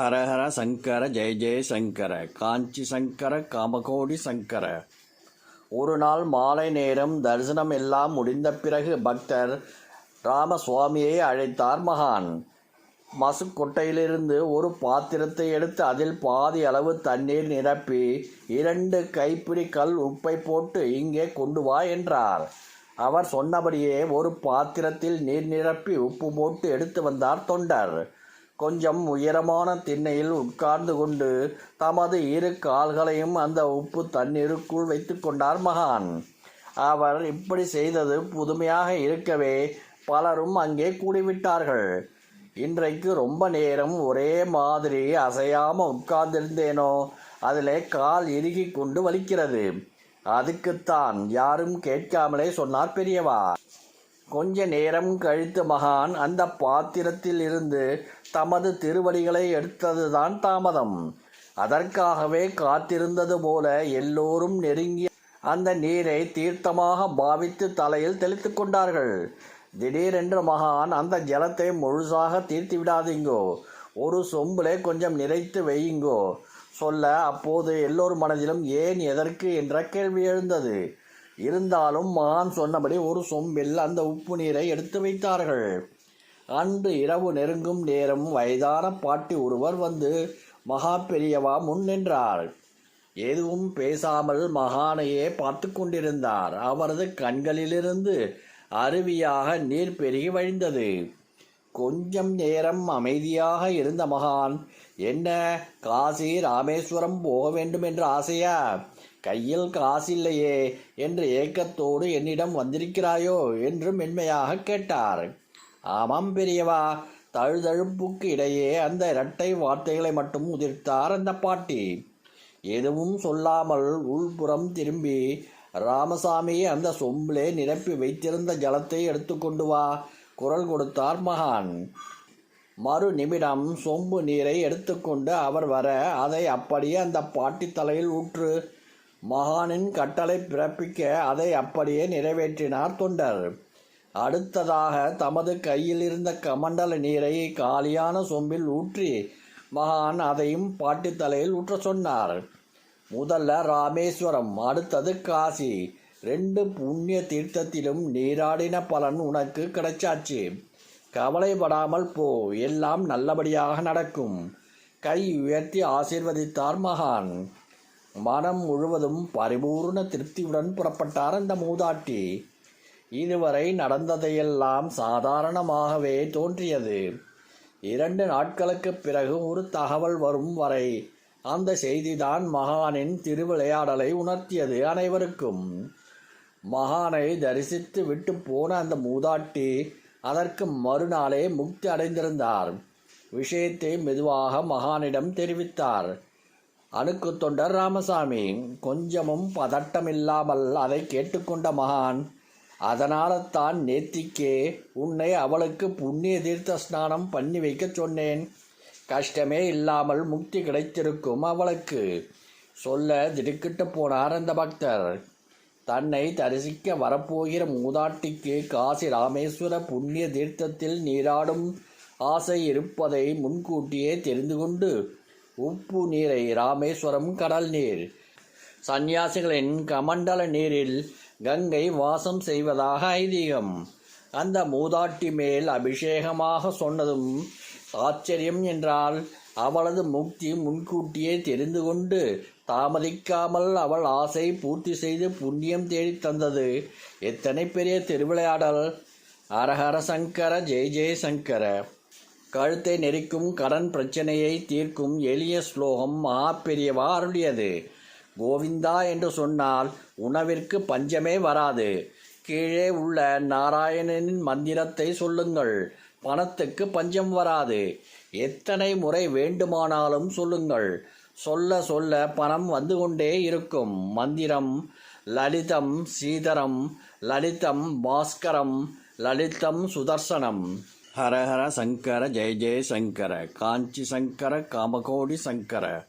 ஹரஹர சங்கர ஜெய ஜெய சங்கர காஞ்சி சங்கர காமகோடி சங்கர. ஒரு நாள் மாலை நேரம் தரிசனம் எல்லாம் முடிந்த பிறகு பக்தர் ராமசுவாமியை அழைத்தார் மகான். மசுக்கொட்டையிலிருந்து ஒரு பாத்திரத்தை எடுத்து அதில் பாதி அளவு தண்ணீர் நிரப்பி இரண்டு கைப்பிடி கல் உப்பை போட்டு இங்கே கொண்டு வா என்றார். அவர் சொன்னபடியே ஒரு பாத்திரத்தில் நீர் நிரப்பி உப்பு போட்டு எடுத்து வந்தார் தொண்டர். கொஞ்சம் உயரமான திண்ணையில் உட்கார்ந்து கொண்டு தமது இரு கால்களையும் அந்த உப்பு தண்ணீருக்குள் வைத்து கொண்டார் மகான். அவர் இப்படி செய்தது புதுமையாக இருக்கவே பலரும் அங்கே கூடிவிட்டார்கள். இன்றைக்கு ரொம்ப நேரம் ஒரே மாதிரி அசையாமல் உட்கார்ந்திருந்தேனோ அதிலே கால் இறுகி கொண்டு வலிக்கிறது. அதுக்குத்தான் யாரும் கேட்காமலே சொன்னார் பெரியவா. கொஞ்ச நேரம் கழித்து மகான் அந்த பாத்திரத்தில் இருந்து தமது திருவடிகளை எடுத்ததுதான் தாமதம். அதற்காகவே காத்திருந்தது போல எல்லோரும் நெருங்கி அந்த நீரை தீர்த்தமாக பாவித்து தலையில் தெளித்து கொண்டார்கள். திடீரென்று மகான் அந்த ஜலத்தை முழுசாக தீர்த்து விடாதீங்கோ ஒரு சொம்பிலே கொஞ்சம் நிறைத்து வையுங்கோ சொல்ல அப்போது எல்லோர் மனதிலும் ஏன் எதற்கு என்ற கேள்வி எழுந்தது. இருந்தாலும் மகான் சொன்னபடி ஒரு சொம்பில் அந்த உப்பு நீரை எடுத்து வைத்தார்கள். அன்று இரவு நெருங்கும் நேரம் வயதான பாட்டி ஒருவர் வந்து மகா பெரியவா முன் நின்றார் எதுவும் பேசாமல் மகானையே பார்த்து கொண்டிருந்தார். அவரது கண்களிலிருந்து அருவியாக நீர் பெருகி வழிந்தது. கொஞ்சம் நேரம் அமைதியாக இருந்த மகான் என்ன காசி ராமேஸ்வரம் போக வேண்டும் என்ற ஆசையா? கையில் காசில்லையே என்று ஏக்கத்தோடு என்னிடம் வந்திருக்கிறாயோ? என்று மென்மையாக கேட்டார். ஆமாம் பெரியவா தழுதழுப்புக்கு இடையே அந்த இரட்டை வார்த்தைகளை மட்டும் உதிர்த்தார் அந்த பாட்டி. எதுவும் சொல்லாமல் உள்புறம் திரும்பி ராமசாமியை அந்த சொம்பிலே நிரப்பி வைத்திருந்த ஜலத்தை எடுத்துக்கொண்டு வா குரல் கொடுத்தார் மகான். மறு நிமிடம் சொம்பு நீரை எடுத்துக்கொண்டு அவர் வர அதை அப்படியே அந்த பாட்டி தலையில் ஊற்று. மகானின் கட்டளை பிறப்பிக்க அதை அப்படியே நிறைவேற்றினார் தொண்டர். அடுத்ததாக தமது கையில் இருந்த கமண்டல நீரை காலியான சொம்பில் ஊற்றி மகான் அதையும் பாட்டி தலையில் ஊற்ற சொன்னார். முதல்ல ராமேஸ்வரம் அடுத்தது காசி. ரெண்டு புண்ணிய தீர்த்தத்திலும் நீராடின பலன் உனக்கு கிடைச்சாச்சு. கவலைப்படாமல் போ எல்லாம் நல்லபடியாக நடக்கும். கை உயர்த்தி ஆசீர்வதித்தார் மகான். மனம் முழுவதும் பரிபூர்ண திருப்தியுடன் புறப்பட்டார் அந்த மூதாட்டி. இதுவரை நடந்ததையெல்லாம் சாதாரணமாகவே தோன்றியது. இரண்டு நாட்களுக்குப் பிறகு ஒரு தகவல் வரும் வரை அந்த செய்திதான் மகானின் திருவிளையாடலை உணர்த்தியது அனைவருக்கும். மகானை தரிசித்து விட்டு போன அந்த மூதாட்டி அதற்கு மறுநாளே முக்தி அடைந்திருந்தார். விஷயத்தை மெதுவாக மகானிடம் தெரிவித்தார். அணுக்கு தொண்டர் ராமசாமி கொஞ்சமும் பதட்டமில்லாமல் அதை கேட்டுக்கொண்ட மகான் அதனால தான் நேத்திக்கே உன்னை அவளுக்கு புண்ணிய தீர்த்த ஸ்நானம் பண்ணி வைக்கச் சொன்னேன். கஷ்டமே இல்லாமல் முக்தி கிடைத்திருக்கும் அவளுக்கு சொல்ல திடுக்கிட்டு போனார் அந்த பக்தர். தன்னை தரிசிக்க வரப்போகிற மூதாட்டிக்கு காசி ராமேஸ்வர புண்ணிய தீர்த்தத்தில் நீராடும் ஆசை இருப்பதை முன்கூட்டியே தெரிந்து கொண்டு உப்பு நீரை ராமேஸ்வரம் கடல் நீர். சந்நியாசிகளின் கமண்டல நீரில் கங்கை வாசம் செய்வதாக ஐதீகம். அந்த மூதாட்டி மேல் அபிஷேகமாக சொன்னதும் ஆச்சரியம் என்றால் அவளது முக்தி முன்கூட்டியே தெரிந்து கொண்டு தாமதிக்காமல் அவள் ஆசை பூர்த்தி செய்து புண்ணியம் தேடித் தந்தது. எத்தனை பெரிய திருவிளையாடல். அரஹர சங்கர ஜெய் ஜெய சங்கர. கழுத்தை நெரிக்கும் கடன் பிரச்சனையை தீர்க்கும் எளிய ஸ்லோகம் மகா பெரியவா அருளியது. கோவிந்தா என்று சொன்னால் உணவிற்கு பஞ்சமே வராது. கீழே உள்ள நாராயணனின் மந்திரத்தை சொல்லுங்கள். பணத்துக்கு பஞ்சம் வராது. எத்தனை முறை வேண்டுமானாலும் சொல்லுங்கள். சொல்ல சொல்ல பணம் வந்து கொண்டே இருக்கும். மந்திரம் லலிதம் சீதரம் லலிதம் பாஸ்கரம் லலிதம் சுதர்சனம். ஹரஹர சங்கர ஜெய ஜெய சங்கர காஞ்சி சங்கர காமகோடி சங்கர.